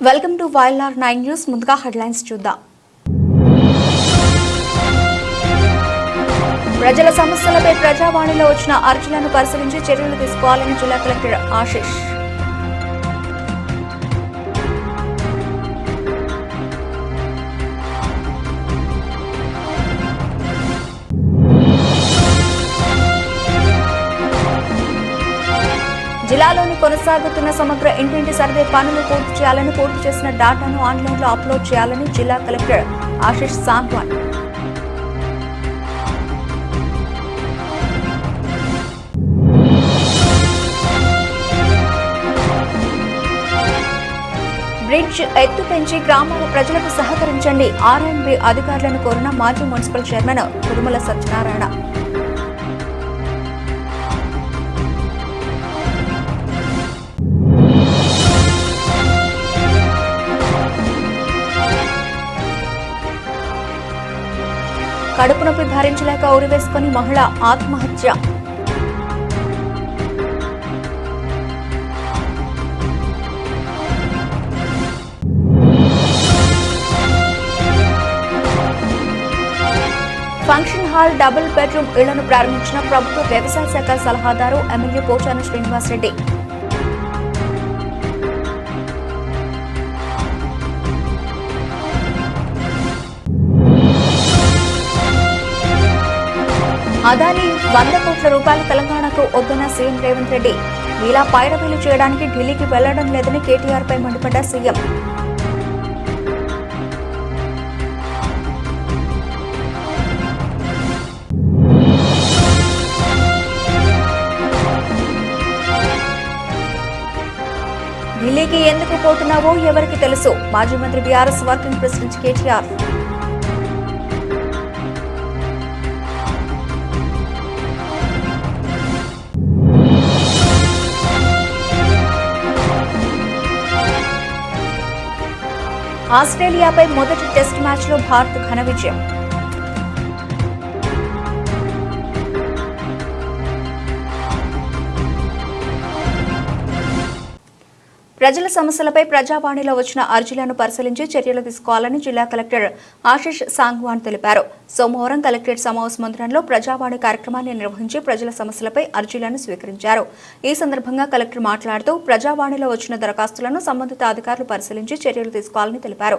Welcome to వైల్ఆర్ nine news ముందుగా headlines చూద్దాం. ప్రజల సమస్యలపై ప్రజావాణిలో వచ్చిన అర్జీలను పరిశీలించి చర్యలు తీసుకోవాలని జిల్లా కలెక్టర్ ఆశిష్. జిల్లాలోని కొనసాగుతున్న సమగ్ర ఇంటింటి సర్వే పనులు పూర్తి చేయాలని పూర్తి చేసిన డాటాను ఆన్లైన్లో అప్లోడ్ చేయాలని జిల్లా కలెక్టర్ ఆశిష్ సాంగ్వాన్ బ్రిడ్జ్ ఎత్తు పెంచి గ్రామాల ప్రజలకు సహకరించండి. ఆర్ఎండ్బి అధికారులను కోరిన మాజీ మున్సిపల్ చైర్మన్ తిరుమల సత్యనారాయణ. కడుపు నొప్పి భరించలేక ఉరివేసుకుని మహిళ ఆత్మహత్య. హాల్ డబుల్ బెడ్రూమ్ ఇళ్ళను ప్రారంభించిన ప్రభుత్వ వ్యవసాయ శాఖ సలహాదారు ఎమ్మెల్యే పోచాన శ్రీనివాసరెడ్డి. అదాని వంద కోట్ల రూపాయలు తెలంగాణకు వద్దన్న సీఎం రేవంత్ రెడ్డి. ఇలా పైరవీలు చేయడానికి ఢిల్లీకి వెళ్ళడం లేదని కేటీఆర్ పై మండిపడ్డ సీఎం. పోతున్నావో ఎవరికి తెలుసు? మాజీ మంత్రి బీఆర్ఎస్ వర్కింగ్ ప్రెసిడెంట్ కేటీఆర్. ఆస్ట్రేలియాపై మొదటి టెస్ట్ మ్యాచ్లో భారత్ ఘన విజయం. ప్రజల సమస్యలపై ప్రజావాణిలో వచ్చిన అర్జీలను పరిశీలించి చర్యలు తీసుకోవాలని జిల్లా కలెక్టర్ ఆశిష్ సాంగ్వాన్ తెలిపారు. సోమవారం కలెక్టరేట్ సమావేశ మందిరంలో ప్రజావాణి కార్యక్రమాన్ని నిర్వహించి ప్రజల సమస్యలపై అర్జీలను స్వీకరించారు. ఈ సందర్భంగా కలెక్టర్ మాట్లాడుతూ ప్రజావాణిలో వచ్చిన దరఖాస్తులను సంబంధిత అధికారులు పరిశీలించి చర్యలు తీసుకోవాలని తెలిపారు.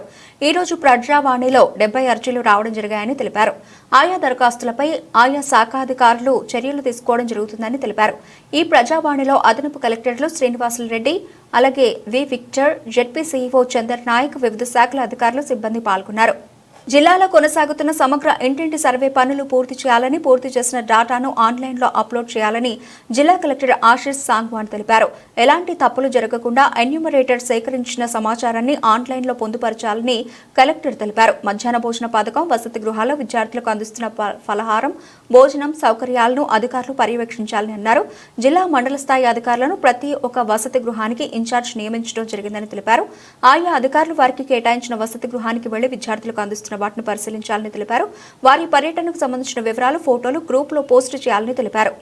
ఈ రోజు ప్రజావాణిలో డెబ్బై అర్జీలు రావడం జరిగాయని తెలిపారు. ఆయా దరఖాస్తులపై ఆయా శాఖాధికారులు చర్యలు తీసుకోవడం జరుగుతుందని తెలిపారు. ఈ ప్రజావాణిలో అదనపు కలెక్టర్లు శ్రీనివాసులు రెడ్డి అలాగే V Victor ZP CEO Chandar Naik వివిధ శాఖల అధికారులు సిబ్బంది పాల్గొన్నారు. జిల్లాలో కొనసాగుతున్న సమగ్ర ఇంటింటి సర్వే పనులు పూర్తి చేయాలని పూర్తి చేసిన డేటాను ఆన్లైన్లో అప్లోడ్ చేయాలని జిల్లా కలెక్టర్ ఆశీష్ సాంగ్వాన్ తెలిపారు. ఎలాంటి తప్పులు జరగకుండా ఎన్యూమరేటర్ సేకరించిన సమాచారాన్ని ఆన్లైన్లో పొందుపరచాలని కలెక్టర్ తెలిపారు. మధ్యాహ్న భోజన పథకం వసతి గృహాల్లో విద్యార్థులకు అందిస్తున్న ఫలహారం భోజనం సౌకర్యాలను అధికారులు పర్యవేక్షించాలని అన్నారు. జిల్లా మండల స్థాయి అధికారులను ప్రతి ఒక్క వసతి గృహానికి ఇన్ఛార్జ్ నియమించడం జరిగిందని తెలిపారు. ఆయా అధికారులు వారికి కేటాయించిన వసతి గృహానికి వెళ్ళి విద్యార్థులకు సంబంధించిన వాటిని పరిశీలించాలని తెలిపారు. వారి పర్యటనకు సంబంధించిన వివరాలు ఫోటోలు గ్రూపులో పోస్టు చేయాలని తెలిపారు.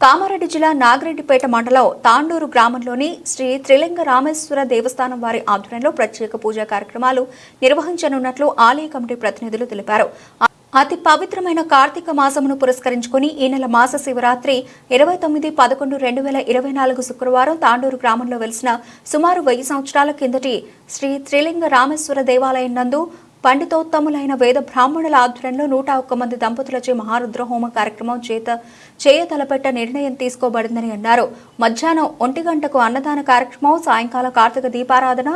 కామారెడ్డి జిల్లా నాగిరెడ్డిపేట మండలం తాండూరు గ్రామంలోని శ్రీ త్రిలింగ రామేశ్వర దేవస్థానం వారి ఆధ్వర్యంలో ప్రత్యేక పూజా కార్యక్రమాలు నిర్వహించనున్నట్లు ఆలయ కమిటీ ప్రతినిధులు తెలిపారు. అతి పవిత్రమైన కార్తీక మాసమును పురస్కరించుకుని ఈ నెల మాస శివరాత్రి ఇరవై తొమ్మిది పదకొండు రెండు వేల ఇరవై నాలుగు శుక్రవారం తాండూరు గ్రామంలో వెలిసిన సుమారు వెయ్యి సంవత్సరాల కిందటి శ్రీ త్రిలింగ రామేశ్వర దేవాలయం నందు పండితోత్తములైన వేద బ్రాహ్మణుల ఆధ్వర్యంలో నూట ఒక్క మంది దంపతులచే మహారుద్ర హోమ కార్యక్రమం చేత చేయ తలపెట్ట నిర్ణయం తీసుకోబడిందని అన్నారు. మధ్యాహ్నం ఒంటి గంటకు అన్నదాన కార్యక్రమం సాయంకాలం కార్తీక దీపారాధన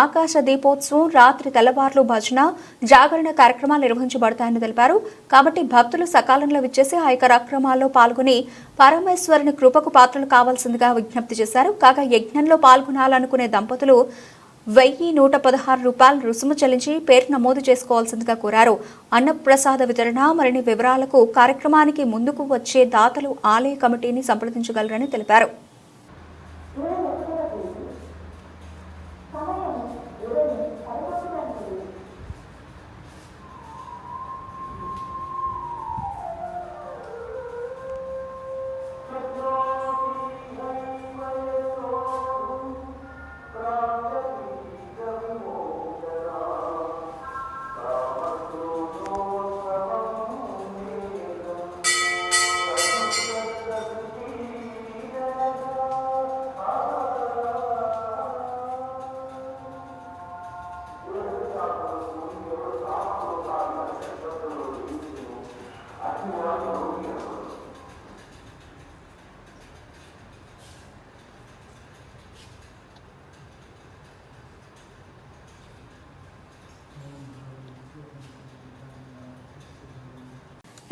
ఆకాశ దీపోత్సవం రాత్రి తెల్లవార్లు భజన జాగరణ కార్యక్రమాలు నిర్వహించబడతాయని తెలిపారు. కాబట్టి భక్తులు సకాలంలో విచ్చేసి ఆ యొక్క కార్యక్రమాల్లో పాల్గొని పరమేశ్వరుని కృపకు పాత్రలు కావాల్సిందిగా విజ్ఞప్తి చేశారు. కాగా యజ్ఞంలో పాల్గొనాలనుకునే దంపతులు వెయ్యి నూట పదహారు రూపాయలు రుసుము చెల్లించి పేరు నమోదు చేసుకోవాల్సిందిగా కోరారు. అన్నప్రసాద వితరణ మరిన్ని వివరాలకు కార్యక్రమానికి ముందుకు వచ్చే దాతలు ఆలయ కమిటీని సంప్రదించగలరని తెలిపారు.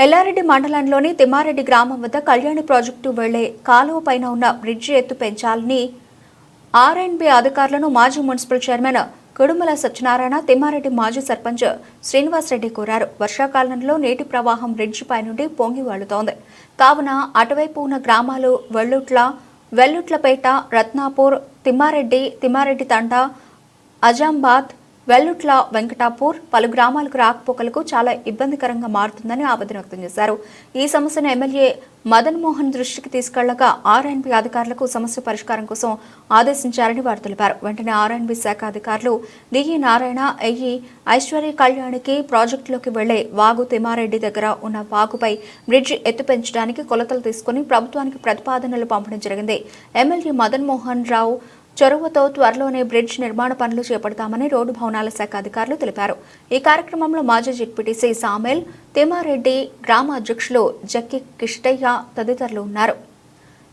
ఎల్లారెడ్డి మండలంలోని తిమ్మారెడ్డి గ్రామం వద్ద కళ్యాణి ప్రాజెక్టు వెళ్ళే కాలువ పైన ఉన్న బ్రిడ్జి ఎత్తు పెంచాలని ఆర్ఎండ్బి అధికారులను మాజీ మున్సిపల్ చైర్మన్ కుడుమల సత్యనారాయణ తిమ్మారెడ్డి మాజీ సర్పంచ్ శ్రీనివాసరెడ్డి కోరారు. వర్షాకాలంలో నీటి ప్రవాహం బ్రిడ్జి పై నుండి పొంగి వాళ్ళుతోంది. కావున అటువైపు ఉన్న గ్రామాలు వెల్లుట్ల వెల్లుట్లపేట రత్నాపూర్ తిమ్మారెడ్డి తిమ్మారెడ్డి తండా అజాంబాద్ వెల్లుట్ల వెంకటాపూర్ పలు గ్రామాలకు రాకపోకలకు చాలా ఇబ్బందికరంగా మారుతుందని ఆవేదన వ్యక్తం చేశారు. ఈ సమస్యను ఎమ్మెల్యే మదన్ మోహన్ దృష్టికి తీసుకెళ్ళగా ఆర్ఎన్బి అధికారులకు సమస్య పరిష్కారం కోసం ఆదేశించారని వారు తెలిపారు. వెంటనే ఆర్ఎన్బి శాఖ అధికారులు డిఈ నారాయణ ఎయ్యి ఐశ్వర్య కళ్యాణికి ప్రాజెక్టులోకి వెళ్ళే వాగు తిమారెడ్డి దగ్గర ఉన్న వాగుపై బ్రిడ్జి ఎత్తు పెంచడానికి కొలతలు తీసుకుని ప్రభుత్వానికి ప్రతిపాదనలు పంపడం జరిగింది. ఎమ్మెల్యే మదన్ మోహన్ రావు చొరవతో త్వరలోనే బ్రిడ్జ్ నిర్మాణ పనులు చేపడతామని రోడ్డు భవనాల శాఖ అధికారులు తెలిపారు. ఈ కార్యక్రమంలో మాజీ జెడ్పీటీసీ సామెల్ తిమారెడ్డి గ్రామ అధ్యక్షులు జక్కి కిష్టయ్య తదితరులు ఉన్నారు.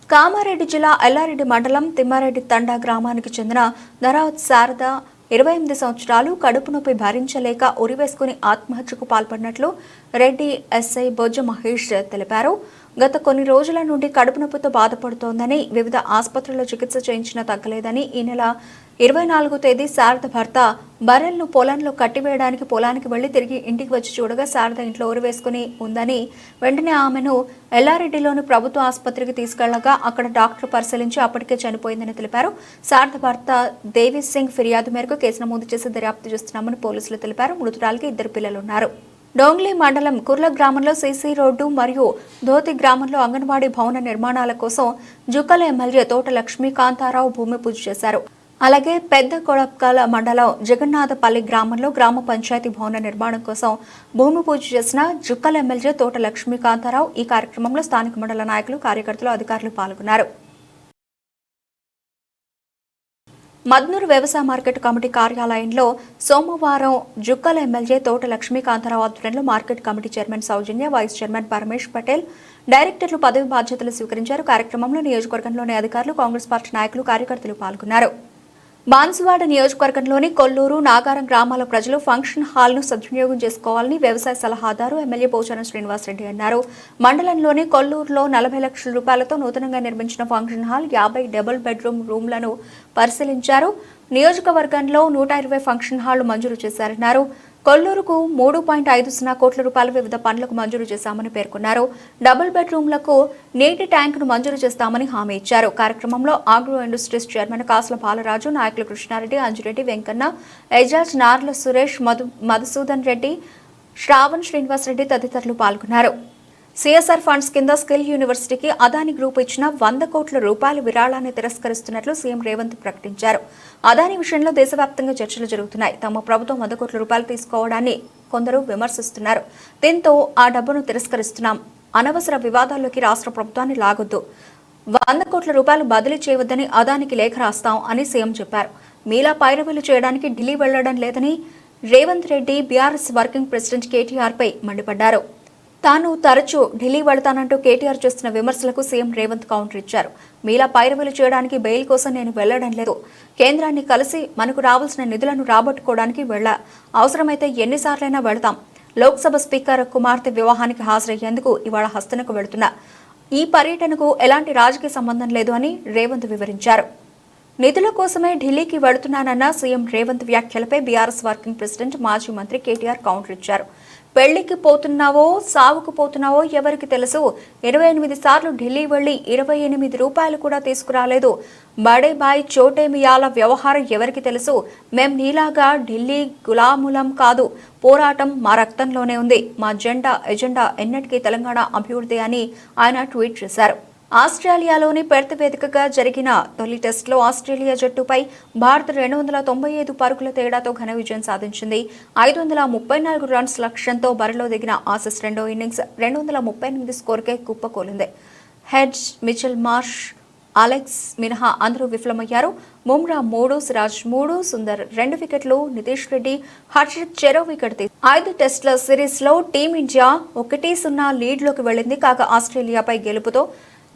కామారెడ్డి జిల్లా ఎల్లారెడ్డి మండలం తిమ్మారెడ్డి తండా గ్రామానికి చెందిన నరావత్ శారద ఇరవై ఎనిమిది సంవత్సరాలు కడుపు నొప్పి భరించలేక ఉరివేసుకుని ఆత్మహత్యకు పాల్పడినట్లు రెడ్డి ఎస్ఐ బొజ్జ మహేష్ తెలిపారు. గత కొన్ని రోజుల నుండి కడుపు నొప్పితో బాధపడుతోందని వివిధ ఆసుపత్రుల్లో చికిత్స చేయించినా తగ్గలేదని ఈ నెల ఇరవై నాలుగో తేదీ శారద భర్త బర్రెలను పొలంలో కట్టివేయడానికి పొలానికి వెళ్ళి తిరిగి ఇంటికి వచ్చి చూడగా శారద ఇంట్లో ఊరివేసుకుని ఉందని వెంటనే ఆమెను ఎల్లారెడ్డిలోని ప్రభుత్వ ఆసుపత్రికి తీసుకెళ్ళగా అక్కడ డాక్టర్ పరిశీలించి అప్పటికే చనిపోయిందని తెలిపారు. శారద భర్త దేవి సింగ్ ఫిర్యాదు మేరకు కేసు నమోదు చేసి దర్యాప్తు చేస్తున్నామని పోలీసులు తెలిపారు. మృతురాలికి ఇద్దరు పిల్లలున్నారు. డోంగ్లీ మండలం కుర్ల గ్రామంలో సీసీ రోడ్డు మరియు ధోతి గ్రామంలో అంగన్వాడీ భవన నిర్మాణాల కోసం జుక్కల ఎమ్మెల్యే తోట లక్ష్మీకాంతారావు భూమి పూజ చేశారు. అలాగే పెద్ద కొడప్కాల మండలం జగన్నాథపల్లి గ్రామంలో గ్రామ పంచాయతీ భవన నిర్మాణం కోసం భూమి పూజ చేసిన జుక్కల ఎమ్మెల్యే తోట లక్ష్మీకాంతారావు ఈ కార్యక్రమంలో స్థానిక మండల నాయకులు కార్యకర్తలు అధికారులు పాల్గొన్నారు. మద్నూరు వ్యవసాయ మార్కెట్ కమిటీ కార్యాలయంలో సోమవారం జుక్కల ఎమ్మెల్యే తోట లక్ష్మీకాంతారావు ఆధ్వర్యంలో market committee chairman Soujanya vice chairman Paramesh Patel డైరెక్టర్లు పదవి బాధ్యతలు స్వీకరించారు. కార్యక్రమంలో నియోజకవర్గంలోని అధికారులు కాంగ్రెస్ పార్టీ నాయకులు కార్యకర్తలు పాల్గొన్నారు. బాన్సువాడ నియోజకవర్గంలోని కొల్లూరు నాగారం గ్రామాల ప్రజలు ఫంక్షన్ హాల్ను సద్వినియోగం చేసుకోవాలని వ్యవసాయ సలహాదారు ఎమ్మెల్యే పోచారం శ్రీనివాసరెడ్డి అన్నారు. మండలంలోని కొల్లూరులో నలభై లక్షల రూపాయలతో నూతనంగా నిర్మించిన ఫంక్షన్ హాల్ యాభై డబుల్ బెడ్రూమ్ రూమ్లను పరిశీలించారు. నియోజకవర్గంలో నూట ఇరవై ఫంక్షన్ హాళ్ళు మంజూరు చేశారన్నారు. కొల్లూరుకు మూడు పాయింట్ ఐదు సున్నా కోట్ల రూపాయలు వివిధ పనులకు మంజూరు చేశామని పేర్కొన్నారు. డబుల్ బెడ్రూమ్లకు నీటి ట్యాంకును మంజూరు చేస్తామని హామీ ఇచ్చారు. కార్యక్రమంలో ఆగ్రో ఇండస్ట్రీస్ చైర్మన్ కాసుల బాలరాజు నాయకులు కృష్ణారెడ్డి అంజురెడ్డి వెంకన్న ఎజాజ్ నార్ల సురేష్ మధు మధుసూదన్ రెడ్డి శ్రావణ్ శ్రీనివాసరెడ్డి తదితరులు పాల్గొన్నారు. సిఎస్ఆర్ ఫండ్స్ కింద స్కిల్ యూనివర్సిటీకి అదాని గ్రూప్ ఇచ్చిన వంద కోట్ల రూపాయల విరాళాన్ని తిరస్కరిస్తున్నట్లు సీఎం రేవంత్ ప్రకటించారు. అదాని విషయంలో దేశవ్యాప్తంగా చర్చలు జరుగుతున్నాయి. తమ ప్రభుత్వం వంద కోట్ల రూపాయలు తీసుకోవడాన్ని కొందరు విమర్శిస్తున్నారు. దీంతో ఆ డబ్బును తిరస్కరిస్తున్నాం. అనవసర వివాదాల్లోకి రాష్ట్ర ప్రభుత్వాన్ని లాగొద్దు. వంద కోట్ల రూపాయలు బదిలీ చేయవద్దని అదానికి లేఖ రాస్తాం అని సీఎం చెప్పారు. మీలా పైరవీలు చేయడానికి ఢిల్లీ వెళ్ళడం లేదని Revanth Reddy BRS working president కేటీఆర్పై మండిపడ్డారు. తాను తరచూ ఢిల్లీ వెళతానంటూ కేటీఆర్ చేస్తున్న విమర్శలకు సీఎం రేవంత్ కౌంటర్ ఇచ్చారు. మీలా పైరవీలు చేయడానికి బెయిల్ కోసం నేను వెళ్ళడం లేదు. కేంద్రాన్ని కలిసి మనకు రావాల్సిన నిధులను రాబట్టుకోవడానికి వెళ్ళా. అవసరమైతే ఎన్నిసార్లైనా వెళతాం. లోక్సభ స్పీకర్ కుమార్తె వివాహానికి హాజరయ్యేందుకు ఇవాళ హస్తనకు వెళుతున్నా. ఈ పర్యటనకు ఎలాంటి రాజకీయ సంబంధం లేదు అని రేవంత్ వివరించారు. నిధుల కోసమే ఢిల్లీకి వెళుతున్నానన్న సీఎం రేవంత్ వ్యాఖ్యలపై బీఆర్ఎస్ వర్కింగ్ ప్రెసిడెంట్ మాజీ మంత్రి కేటీఆర్ కౌంటర్ ఇచ్చారు. పెళ్ళికి పోతున్నావో సావుకు పోతున్నావో ఎవరికి తెలుసు? ఇరవై ఎనిమిది సార్లు ఢిల్లీ వెళ్ళి ఇరవై ఎనిమిది రూపాయలు కూడా తీసుకురాలేదు. బడే బాయ్ చోటేమియాల వ్యవహారం ఎవరికి తెలుసు? మేం నీలాగా ఢిల్లీ గులాములం కాదు. పోరాటం మా రక్తంలోనే ఉంది. మా జెండా ఎజెండా ఎన్నటికీ తెలంగాణ అభివృద్ధి అని ఆయన ట్వీట్ చేశారు. ఆస్ట్రేలియాలోని పెర్త్ వేదికగా జరిగిన తొలి టెస్టులో ఆస్ట్రేలియా జట్టుపై భారత్ రెండు వందల తొంభై ఐదు పరుగుల తేడాతో ఘన విజయం సాధించింది. ఐదు వందల ముప్పై నాలుగు రన్స్ లక్ష్యంతో బరిలో దిగిన ఆసీస్ రెండో ఇన్నింగ్స్ రెండు వందల ముప్పై ఎనిమిది స్కోర్కే కుప్పకూలింది. హెడ్జ్ మిచెల్ మార్ష్ అలెక్స్ మినహా అందరూ విఫలమయ్యారు. ముమ్రా మూడు సిరాజ్ మూడు సుందర్ రెండు వికెట్లు నితీష్ రెడ్డి హర్షిత్ చెరో వికెట్ తీసి ఐదు టెస్టుల సిరీస్లో టీమిండియా ఒకటి సున్నా లీడ్లోకి వెళ్ళింది. కాగా ఆస్ట్రేలియాపై గెలుపుతో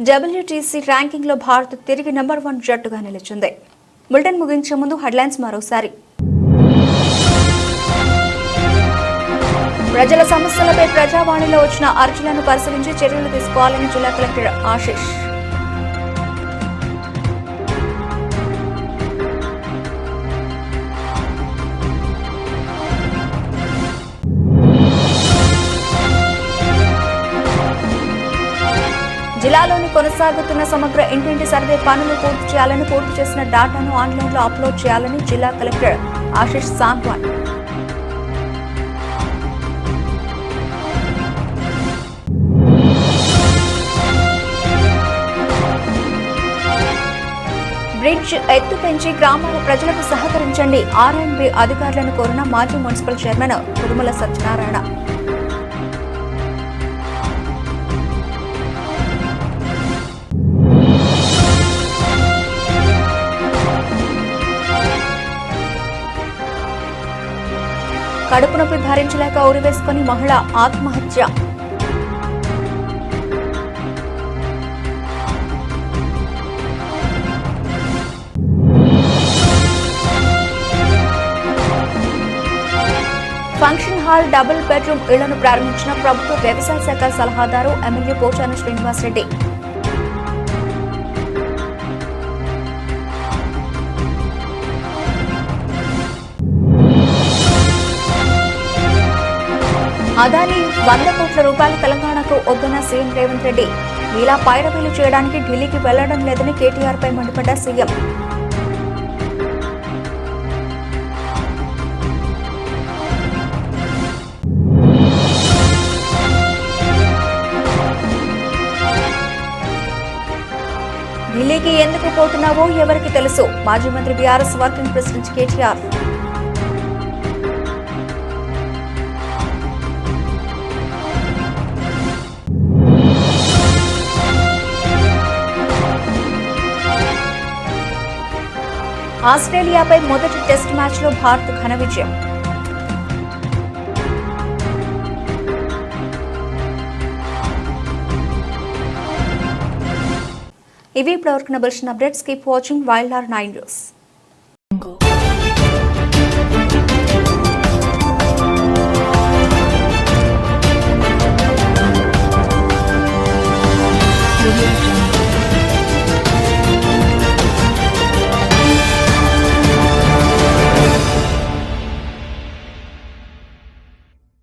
డబ్ల్యూటీసీ ర్యాంకింగ్లో భారత్ తిరిగి నెంబర్ వన్ జట్టుగా నిలిచింది. బులెటిన్ ముగించే ముందు హెడ్లైన్స్ మరోసారి. ప్రజల సమస్యలపై ప్రజావాణిలో వచ్చిన అర్జీలను పరిశీలించి చర్యలు తీసుకోవాలని జిల్లా కలెక్టర్ ఆశిష్. కొనసాగుతున్న సమగ్ర ఇంటింటి సర్వే పనులు పూర్తి చేయాలని పూర్తి చేసిన డాటాను ఆన్లైన్లో అప్లోడ్ చేయాలని జిల్లా కలెక్టర్ ఆశిష్ సాంగ్వాన్ బ్రిడ్జ్ ఎత్తు పెంచి గ్రామాల ప్రజలకు సహకరించండి. ఆర్ఎండ్బి అధికారులను కోరిన మాజీ మున్సిపల్ చైర్మన్ కురుమల సత్యనారాయణ. కడుపు నొప్పి భరించలేక ఉరివేసుకుని మహిళ ఆత్మహత్య. ఫంక్షన్ హాల్ డబుల్ బెడ్రూమ్ ఇళ్ళను ప్రారంభించిన ప్రభుత్వ వ్యవసాయ శాఖ సలహాదారు ఎమ్మెల్యే పోచాని శ్రీనివాసరెడ్డి. అదాని వంద కోట్ల రూపాయలు తెలంగాణకు వద్దన్న సీఎం రేవంత్ రెడ్డి. ఇలా పైరవీలు చేయడానికి ఢిల్లీకి వెళ్ళడం లేదని కేటీఆర్ పై మండిపడ్డ సీఎం. ఢిల్లీకి ఎందుకు పోతున్నావో ఎవరికి తెలుసు? మాజీ మంత్రి బీఆర్ఎస్ వర్కింగ్ ప్రెసిడెంట్ కేటీఆర్. ఆస్ట్రేలియాపై మొదటి టెస్ట్ మ్యాచ్లో భారత్ ఘన విజయం. ఇవి ఇప్పుడు వరకు నబల్సిన updates. Keep watching. Wild R nine news.